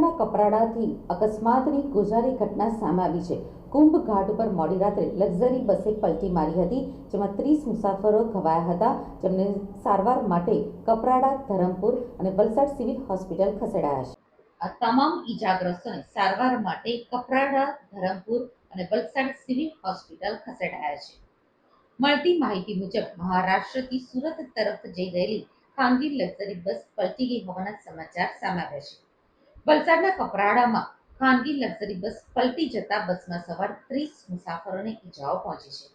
કપરાડાથી અકસ્માતની ગોઝારી ઘટના સામે આવી છે. કુંભ ઘાટ ઉપર મોડી રાત્રે લક્ઝરી બસે પલટી મારી હતી, જેમાં ત્રીસ મુસાફરો ઘવાયા હતા, જેમને સારવાર માટે કપરાડા, ધરમપુર અને વલસાડ સિવિલ હોસ્પિટલ ખસેડાયા છે. તમામ ઈજાગ્રસ્તોને સારવાર માટે કપરાડા, ધરમપુર અને વલસાડ સિવિલ હોસ્પિટલ ખસેડાયા છે. મળતી માહિતી મુજબ, મહારાષ્ટ્રથી સુરત તરફ જઈ રહેલી ખાનગી લક્ઝરી બસ પલટી ગઈ હોવાના સમાચાર સામે આવ્યા છે. વલસાડના કપરાડામાં ખાનગી લક્ઝરી બસ પલટી જતા બસમાં સવાર ત્રીસ મુસાફરોને ઈજાઓ પહોંચી છે.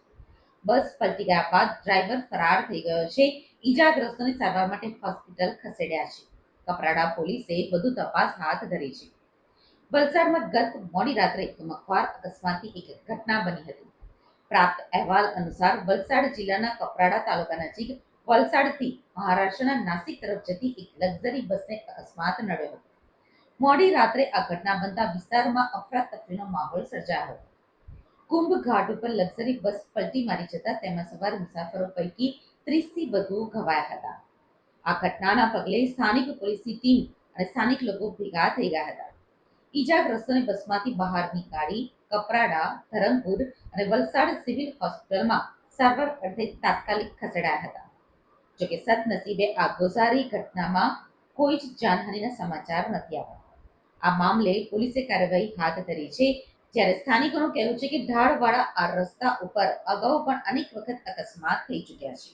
બસ પલટી ગયા બાદ ડ્રાઈવર ફરાર થઈ ગયો છે. ઈજાગ્રસ્તોને સારવાર માટે હોસ્પિટલ ખસેડ્યા છે. કપરાડા પોલીસે વધુ તપાસ હાથ ધરી છે. વલસાડમાં ગત મોડી રાત્રે ચમકવાર અકસ્માતની એક ઘટના બની હતી. પ્રાપ્ત અહેવાલ અનુસાર વલસાડ જિલ્લાના કપરાડા તાલુકા નજીક વલસાડથી મહારાષ્ટ્રના નાસિક તરફ જતી એક લક્ઝરી બસને અકસ્માત નડ્યો હતો. મોડી રાત્રે આ ઘટના બનતા વિસ્તારમાં અફરાતફરીનો માહોલ સર્જાયો. હતો કુંભ ઘાટ ઉપર લક્ઝરી બસ પલટી મારી જતા તેમાં સવાર મુસાફરો પૈકી ત્રીસથી વધુ ઘવાયા હતા. આ ઘટનાના પગલે સ્થાનિક પોલીસની ટીમ અને સ્થાનિક લોકો ભેગા થઈ ગયા હતા. ઈજાગ્રસ્તોને બસમાંથી બહાર નીકાળી કપરાડા, ધરમપુર અને વલસાડ સિવિલ હોસ્પિટલમાં સારવાર અર્થે તાત્કાલિક ખસેડાયા હતા. જોકે સદનસીબે આ ગોઝારી ઘટનામાં કોઈ જ જાનહાનિના સમાચાર નથી આવ્યા. આ મામલે પોલીસે કાર્યવાહી હાથ ધરી છે. જ્યારે સ્થાનિકોનું કહેવું છે કે ઢાળવાળા આ રસ્તા ઉપર અગાઉ પણ અનેક વખત અકસ્માત થઈ ચૂક્યા છે.